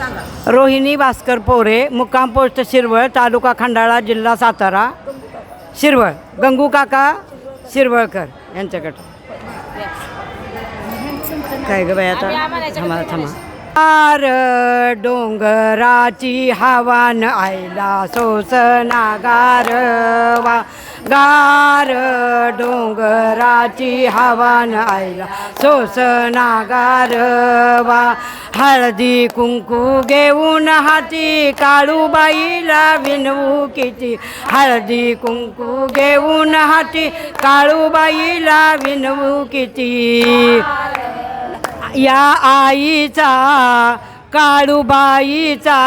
रोहिणी भास्कर पोरे मुक्काम पोस्ट शिरवळ तालुका खंडाळा जिल्हा सातारा. शिरवळ. गंगू काका शिरवळकर यांच्याकडं. काय ग बाई आता? थांबा थांबा. आर डोंगराची हवान आयला सोसना गारवा गार डोंगराची हवान आयला सोसना गारवा हळदी कुंकू घेऊन हाती काळूबाईला विनवू किती. हळदी कुंकू घेऊन हाती काळूबाईला विनवू किती. या आईचा काळूबाईचा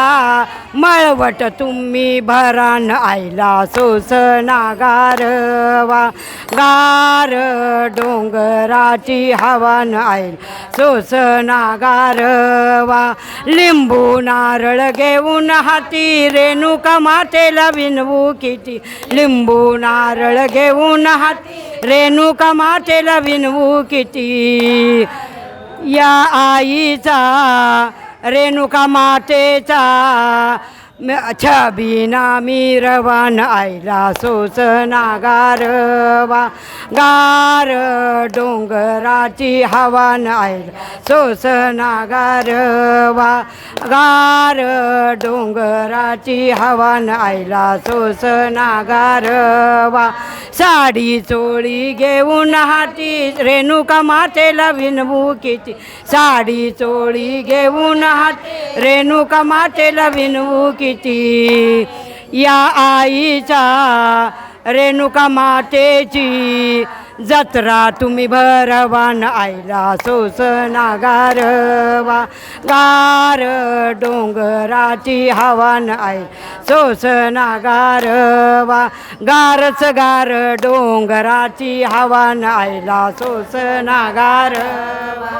मळवट तुम्ही भरान आईला सोसना गारवा गार डोंगराची हवान आईल सोसना गारवा लिंबू नारळ घेऊन हाती रेणुका मातेला विनवू किती. लिंबू नारळ घेऊन हाती रेणुका मातेला विनवू किती. या आईचा रेणुका मातेचा म- छबिना मिरवान आईला सोसना गारवा गार डोंगराची हवान आईला सोसना गारवा गार डोंगराची हवान आईला सोसना गारवा साडी चोळी घेऊन हाती रेणुका मातेला विनवू किती. साडी चोळी घेऊन हात रेणुका मातेला विनवू किती. या आईचा रेणुका मातेची जत्रा तुम्ही भरवान आईला सोसना गारवा गार डोंगराची हवान आई सोसना गारवा गारच गार डोंगराची हवान आईला सोसना गारवा